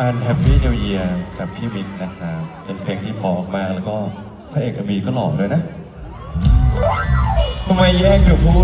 อัน Happy New เยียจากพี่มิกนะครับเป็นเพลงที่พอมากแล้วก็พระเอกอมีก็หล่อด้วยนะทำไมแย่งอยู่พูด